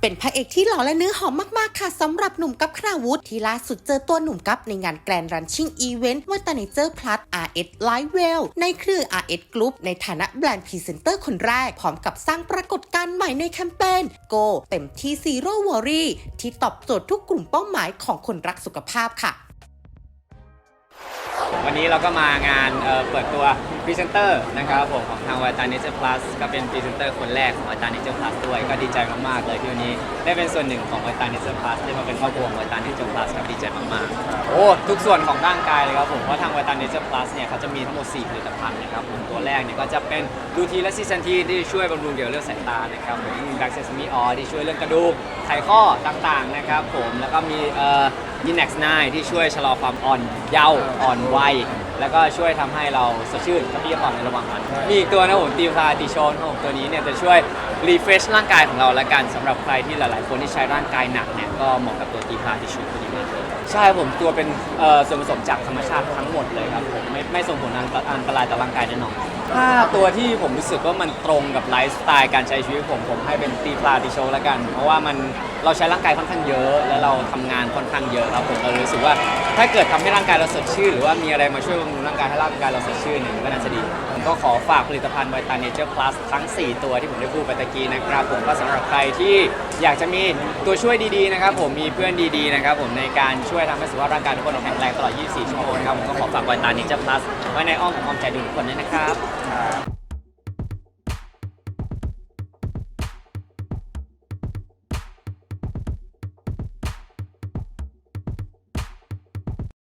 เป็นพระเอกที่หล่อและเนื้อหอมมาก ๆ ค่ะสำหรับหนุ่มกัปคราวุธที่ล่าสุดเจอตัวหนุ่มกัปในงานแกรนรันชิ่งอีเวนต์วัตเนเจอร์พลัส RS Livewell ในเครือ RS Group ในฐานะแบรนด์พรีเซนเตอร์คนแรก พร้อมกับสร้างปรากฏการณ์ใหม่ในแคมเปญ Go เต็มที่ Zero Worry ที่ตอบโจทย์ทุกกลุ่มเป้าหมายของคนรักสุขภาพค่ะ วันนี้เราก็มางานเเปิดตัว รีเซนเตอร์นะครับผมของทาง v i t a n a t u r e Plus ก็เป็นพรีเซนเตอร์คนแรกของ v i t a n a t u r e Plus ด้วยก็ดีใจมากๆเลยที่วันนี้ได้เป็นส่วนหนึ่งของ v i t a n a t u r e Plus ได้มาเป็นครอบครัวของ v i t a n a t u r e Plus ครับดีใจมากๆโอ้ทุกส่วนของร่างกายเลยครับผมเพราะทาง v i t a n a t u r e Plus เนี่ยเขาจะมีทั้งหมด4ผลิตภัณฑ์นะครับผมตัวแรกเนี่ยก็จะเป็นดูทีและซีซันทีที่ช่วยบำรุงเกี่ยวกับเรื่องสายตานะครับผมมีแบล็กเซซามิออที่ช่วยเรื่องกระดูกไขข้อต่างๆนะครับผมแล้วก็มีเอ่อ Yinex 9ที่ช่วยชะลอความอ่อนเยาว์อ่อนวัย แล้วก็ช่วยทำให้เราสดชื่นกระปรี้กระเป๋าในระหว่างวันมีอีกตัวนะผมตีพลาติโชนครับผมตัวนี้เนี่ยจะช่วยรีเฟรชร่างกายของเราละกันสำหรับใครที่หลาย ๆ คนที่ใช้ร่างกายหนักเนี่ยก็เหมาะกับตัวตีพลาติโชนตัวนี้มากเลยใช่ผมตัวเป็นเอ่อส่วนผสมจากธรรมชาติทั้งหมดเลยครับผมไม่ไม่ส่งผลอันตอันตรายต่อร่างกายแน่นอนถ้าตัวที่ผมรู้สึกว่ามันตรงกับไลฟ์สไตล์การใช้ชีวิตผมผมให้เป็นตีพลาติโชนละกัน เพราะว่ามันเราใช้ร่างกายค่อนข้างเยอะ แล้วเราทำงานค่อนข้างเยอะครับผมเรารู้สึกว่าถ้าเกิดทำให้ร่างกายเราสดชื่นหรือว่ามีอะไรมาช่วยบำรุงร่างกายให้ร่างกายเราสดชื่นเนี่ยมันก็น่าจะดีผมก็ขอฝากผลิตภัณฑ์ไวตาเนเจอร์พลัสทั้ง 4 ตัวที่ผมได้พูดไปตะกี้นะครับผมก็สำหรับใครที่อยากจะมีตัวช่วยดีๆนะครับผมมีเพื่อนดีๆนะครับผมในการช่วยทำให้สุขภาพร่างกายทุกคนแข็งแรงตลอด 24 ชั่วโมงนะครับผมก็ขอฝากไวตาเนเจอร์พลัสไว้ในอ้อมของอ้อมใจดูทุกคนด้วยนะครับ